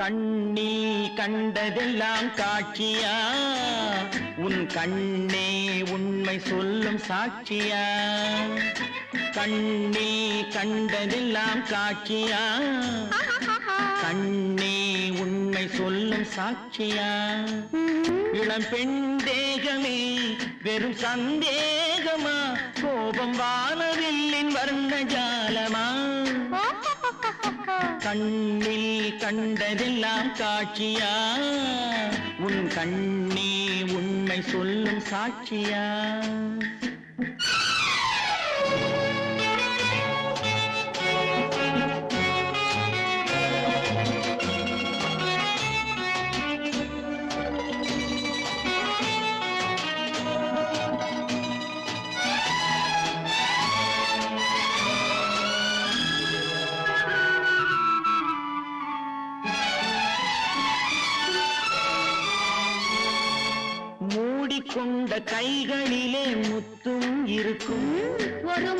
கண்ணில் கண்டதெல்லாம் காட்சியா? உன் கண்ணே உண்மை சொல்லும் சாட்சியா? கண்ணில் கண்டதெல்லாம் காட்சியா? கண்ணே உண்மை சொல்லும் சாட்சியா? இளம் பெண் தேகமே வெறும் சந்தேகமா? கோபம் வானவில்லின் வர்ண ஜாலமா? கண்ணில் கண்டதெல்லாம் காட்சியா? உன் கண்ணே உண்மை சொல்லும் சாட்சியா? மூடிக்கொண்ட கைகளிலே முத்தும் இருக்கும். ஒரு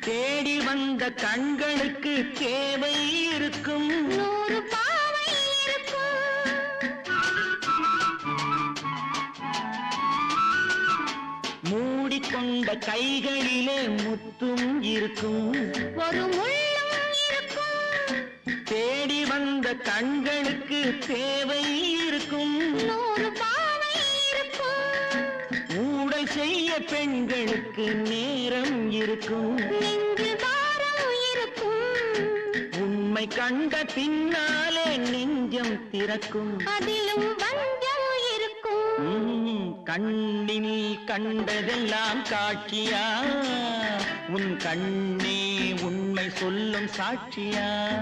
தேடி வந்த கண்களுக்கு தேவை இருக்கும். நூறு பாவை இருக்கும். மூடிக்கொண்ட கைகளிலே முத்தும் இருக்கும். ஒரு தேடி வந்த கண்களுக்கு தேவை இருக்கும். பெண்களுக்கு நேரம் இருக்கும். உண்மை கண்ட பின்னாலே நெஞ்சம் திறக்கும். அதிலும் வஞ்சம் இருக்கும். உம், கண்ணில் கண்டதெல்லாம் காட்சியா? உன் கண்ணே உண்மை சொல்லும் சாட்சியா?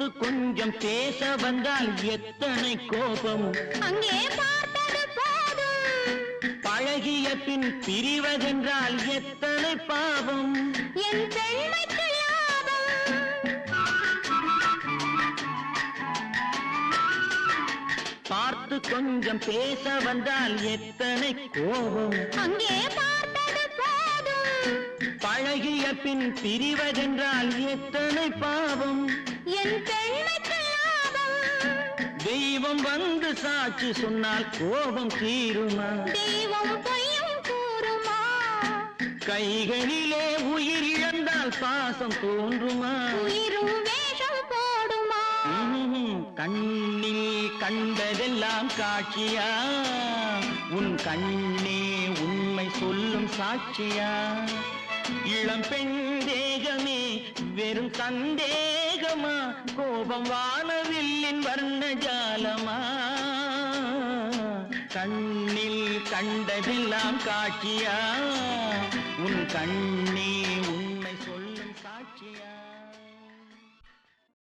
பார்த்து கொஞ்சம் பேச வந்தால் எத்தனை கோபம்? அங்கே பார்த்தது போதும். பழகிய பின் பிரிவதென்றால் எத்தனை பாவம்? என் பெண்மைக்கு லாபம். பார்த்து கொஞ்சம் பேச வந்தால் எத்தனை கோபம்? அங்கே பார்த்தது போதும். பழகிய பின் பிரிவதென்றால் எத்தனை பாவம்? தெய்வம் வந்து சாட்சி சொன்னால் கோபம் தீருமா? தெய்வம் பொய்யும் கூறுமா? கைகளிலே உயிர் இழந்தால் பாசம் தோன்றுமா? உயிரும் வேஷம் போடுமா. கண்ணில் கண்டதெல்லாம் காட்சியா? உன் கண்ணே உண்மை சொல்லும் சாட்சியா? இளம் பெண் தேகமே வெறும் சந்தேகமா? கோபம் வானவில்லின் வர்ண ஜாலமா கண்ணில் கண்டதெல்லாம் காட்சியா? உன் கண்ணே உண்மை சொல்லும் சாட்சியா?